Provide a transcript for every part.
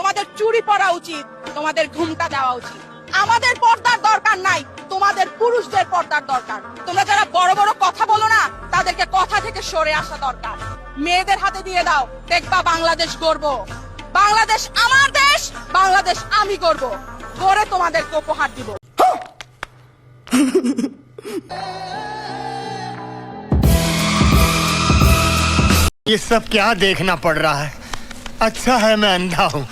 তোমাদের চুরি পরা উচিত তোমাদের ঘুমটা দেওয়া উচিত আমাদের পর্দার দরকার নাই তোমাদের পুরুষদের পর্দার দরকার তোমরা যারা বড় বড় কথা বলো না তাদেরকে কথা থেকে সরে আসা দরকার মেয়েদের হাতে দিয়ে দাও দেখবা বাংলাদেশ গর্ব বাংলাদেশ আমার দেশ বাংলাদেশ আমি করব করে তোমাদেরকে উপহার দিব ये सब क्या देखना पड़ रहा है अच्छा है मैं अंधा हूँ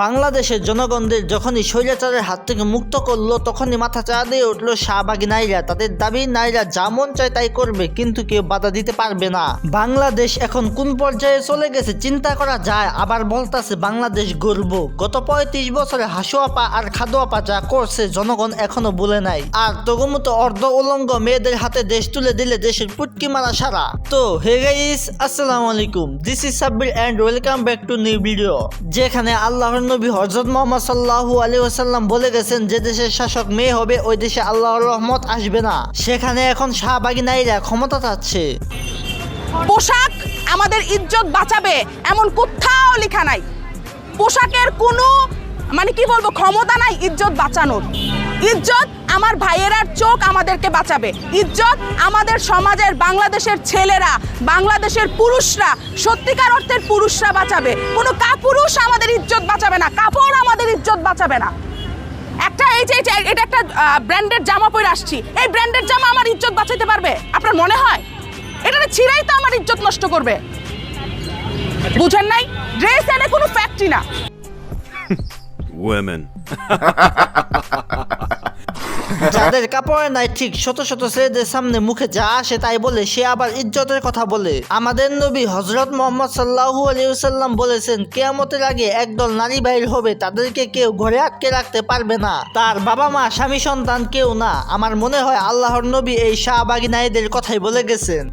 বাংলাদেশের জনগণদের যখনই শৈলাচারের হাত থেকে মুক্ত করল, তখনই মাথা চাড়া দিয়ে উঠল শাহবাগী নারীরা। তাদের দাবি, নারীরা যা মন চায় তাই করবে, কিন্তু কেউ বাধা দিতে পারবে না। বাংলাদেশ এখন কোন পর্যায়ে চলে গেছে চিন্তা করা যায়, আবার বলতাছে বাংলাদেশ গর্ব। গত পঁয়ত্রিশ বছরে হাসুয়াপা আর খাদুয়াপা যা করছে, জনগণ এখনও বলে নাই। আর তগমতো অর্ধ উলঙ্গ মেয়েদের হাতে দেশ তুলে দিলে দেশের পুটকি মারা সারা। তো, হে গাইস, আসসালামু আলাইকুম। This is Sabbir and welcome back to new video যেখানে আল্লাহর নবী হজরত মোহাম্মদ সাল্লাহু আলী ওসাল্লাম বলে গেছেন, যে দেশের শাসক মেয়ে হবে, ওই দেশে আল্লাহর রহমত আসবে না। সেখানে এখন শাহবাগী নারীরা ক্ষমতা চাচ্ছে। পোশাক আমাদের ইজ্জত বাঁচাবে, এমন কোথাও লেখা নাই। পোশাকের কোনো মানে কি বলব, ক্ষমতা নাই, ইজ্জত বাঁচানোর। ইজ্জত আমার ভাইয়েরার চোখ আমাদেরকে বাঁচাবে। ইজ্জত আমাদের সমাজের বাংলাদেশের ছেলেরা, বাংলাদেশের পুরুষরা, সত্যিকার অর্থের পুরুষরা বাঁচাবে। কোনো কাপুরুষ আমাদের ইজ্জত বাঁচাবে না, কাপড় আমাদের ইজ্জত বাঁচাবে না। একটা এই যে এটা একটা ব্র্যান্ডের জামা পরে আসছি। এই ব্র্যান্ডের জামা আমার ইজ্জত বাঁচাতে পারবে? আপনার মনে হয়? এটা ছিঁড়াই তো আমার ইজ্জত নষ্ট করবে। বুঝেন নাই? ড্রেস এনে কোনো ফ্যাক্টরি না। Women. যাদের কাপড়ে নাই ঠিক শত শত ছেলেদের সামনে মুখে যা আসে তাই বলে, সে আবার ইজ্জতের কথা বলে। আমাদের নবী হজরত মোহাম্মদ সাল্লাহু আলিয়াল্লাম বলেছেন, কেয়ামতের আগে একদল নারী বাইর হবে, তাদেরকে কেউ ঘরে আটকে রাখতে পারবে না। তার বাবা মা, স্বামী সন্তান কেউ না। আমার মনে হয় আল্লাহর নবী এই শাহবাগী নারীদের কথাই বলে গেছেন।